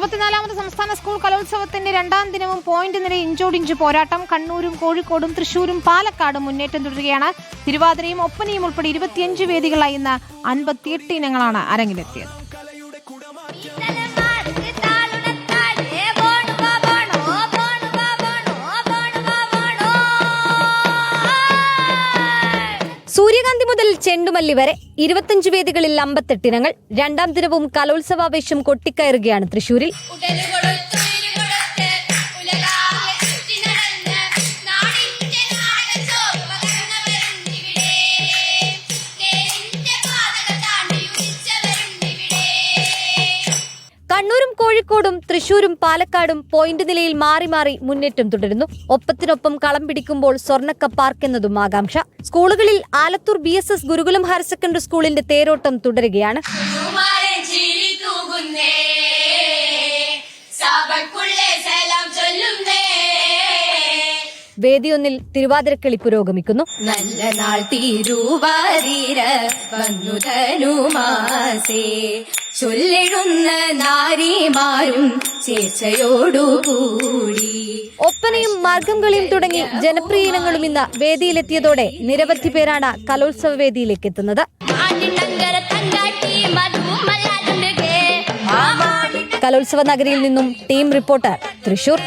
അറുപത്തിനാലാമത് സംസ്ഥാന സ്കൂൾ കലോത്സവത്തിന്റെ രണ്ടാം ദിനവും പോയിന്റ് നില ഇഞ്ചോടിഞ്ച് പോരാട്ടം. കണ്ണൂരും കോഴിക്കോടും തൃശൂരും പാലക്കാടും മുന്നേറ്റം തുടരുകയാണ്. തിരുവാതിരയും ഒപ്പനയും ഉൾപ്പെടെ ഇരുപത്തിയഞ്ച് വേദികളായി ഇന്ന് അൻപത്തിയെട്ട് ഇനങ്ങളാണ് അരങ്ങിലെത്തിയത്. സൂര്യകാന്തി മുതൽ ചെണ്ടുമല്ലി വരെ ഇരുപത്തിയഞ്ച് വേദികളിൽ അമ്പത്തെട്ടിനങ്ങൾ രണ്ടാം ദിനവും കലോത്സവാവേശം കൊട്ടിക്കയറുകയാണ് തൃശൂരിൽ. കോഴിക്കോടും തൃശൂരും പാലക്കാടും പോയിന്റ് നിലയിൽ മാറി മാറി മുന്നേറ്റം തുടരുന്നു. ഒപ്പത്തിനൊപ്പം കളം പിടിക്കുമ്പോൾ സ്വർണക്കപ്പാർക്ക് എന്നതും ആകാംക്ഷ. സ്കൂളുകളിൽ Alathur B S S Gurukulam higher secondary സ്കൂളിന്റെ തേരോട്ടം തുടരുകയാണ്. വേദിയൊന്നിൽ തിരുവാതിരക്കളി പുരോഗമിക്കുന്നു. നല്ല നാൾ തിരുവാതിര വന്നു ചൊല്ലിടുന്ന നാരിമാരും ചേച്ചയോടുകൂടി ഒപ്പനയും മാർഗം കളിയും തുടങ്ങി ജനപ്രിയ ഇനങ്ങളും ഇന്ന് വേദിയിലെത്തിയതോടെ നിരവധി പേരാണ് കലോത്സവ വേദിയിലേക്ക് എത്തുന്നത് കലോത്സവ നഗരിയിൽ നിന്നും ടീം റിപ്പോർട്ടർ തൃശൂർ.